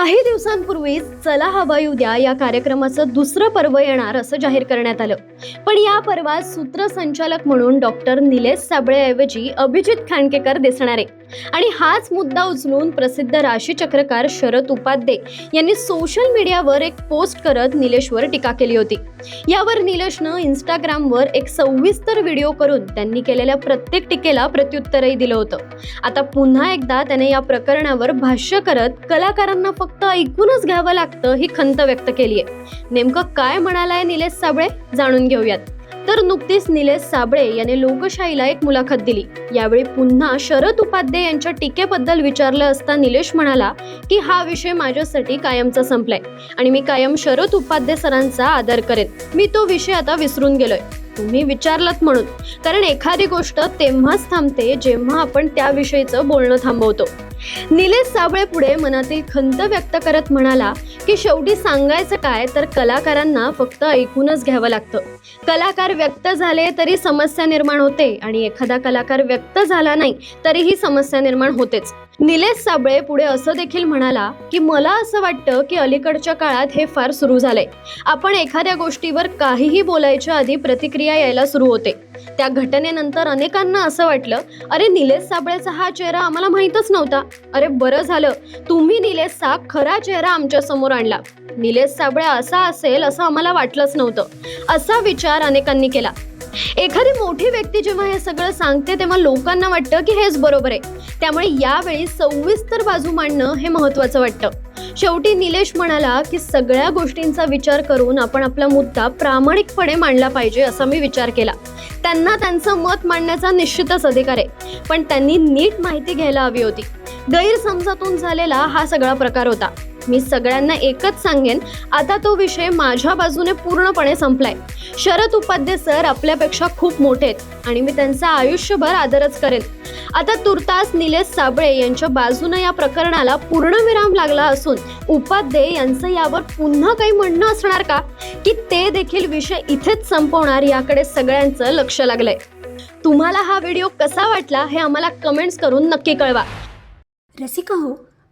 काही दिवसांपूर्वीच चला हवा येऊ द्या या कार्यक्रमाचं दुसरं पर्व येणार असं जाहीर करण्यात आलं. पण या पर्वात सूत्रसंचालक म्हणून डॉक्टर निलेश साबळेऐवजी अभिजित खांडकेकर दिसणार. आहे आणि हाच मुद्दा उचलून प्रसिद्ध राशीचक्रकार शरद उपाध्ये यांनी सोशल मीडियावर एक पोस्ट करत निलेशवर टीका केली होती. यावर निलेशनं इंस्टाग्रामवर एक सविस्तर व्हिडिओ करून त्यांनी केलेल्या प्रत्येक टीकेला प्रत्युत्तरही दिलं होतं. आता पुन्हा एकदा त्याने या प्रकरणावर भाष्य करत कलाकारांना फक्त फक्त ऐकूनच घ्यावं लागतं ही खंत व्यक्त केली आहे नेमकं काय म्हणालाय निलेश साबळे? जाणून घेऊयात. तर नुकतीच निलेश साबळे याने लोकशाहीला एक मुलाखत दिली. यावेळी पुन्हा शरद उपाध्ये यांच्या टीकेबद्दल विचारलं असता निलेश म्हणाला की हा विषय माझ्यासाठी कायमचा संपलाय आणि मी कायम शरद उपाध्ये सरांचा आदर करेन. मी तो विषय आता विसरून गेलोय. तुम्ही विचारलात म्हणून. कारण एखादी गोष्ट तेव्हाच थांबते जेव्हा आपण त्याविषयीचं बोलणं थांबवतो. निलेश साबळे पुढे मनातील खंत व्यक्त करत म्हणाला की शेवटी सांगायचं काय तर कलाकारांना फक्त ऐकूनच घ्यावं लागतं. कलाकार व्यक्त झाले तरी समस्या निर्माण होते आणि एखादा कलाकार व्यक्त झाला नाही तरीही समस्या निर्माण होतेच. निलेश साबळे पुढे असं देखील म्हणाला की मला असं वाटतं की अलीकडच्या काळात हे फार सुरू झालंय. आपण एखाद्या गोष्टीवर काहीही बोलायच्या आधी प्रतिक्रिया यायला सुरू होते. त्या घटनेनंतर अनेकांना असं वाटलं अरे निलेश साबळेचा हा चेहरा आम्हाला माहीतच नव्हता. अरे बरं झालं. तुम्ही निलेशचा खरा चेहरा आमच्यासमोर आणला. निलेश साबळे असा असेल असं आम्हाला वाटलंच नव्हतं. असा विचार अनेकांनी केला. एखादी मोठी व्यक्ती जेव्हा हे सगळं सांगते तेव्हा लोकांना वाटतं की हेच बरोबर आहे. त्यामुळे यावेळी सविस्तर बाजू मांडणं हे महत्वाचं वाटतं. शेवटी निलेश म्हणाला की सगळ्या गोष्टींचा विचार करून आपण आपला मुद्दा प्रामाणिकपणे मांडला पाहिजे असा मी विचार केला. त्यांना त्यांचं मत मांडण्याचा निश्चितच अधिकार आहे. पण त्यांनी नीट माहिती घ्यायला हवी होती. गैरसमजातून झालेला हा सगळा प्रकार होता. मी सगळ्यांना एकच सांगेन आता तो विषय माझ्या बाजूने पूर्णपणे संपलाय. शरद उपाध्ये सर आपल्यापेक्षा खूप मोठे आहेत आणि मी त्यांचा आयुष्यभर आदरच करेन. आता तुर्तास निलेश साबळे यांच्या बाजूनं या प्रकरणाला पूर्णविराम लागला असून उपाध्ये यांचं यावर पुन्हा काही म्हणणं असणार का? की ते देखील विषय इथेच संपवणार याकडे सगळ्यांचं लक्ष लागलंय. तुम्हाला हा व्हिडिओ कसा वाटला हे आम्हाला कमेंट्स करून नक्की कळवा. रसिका हो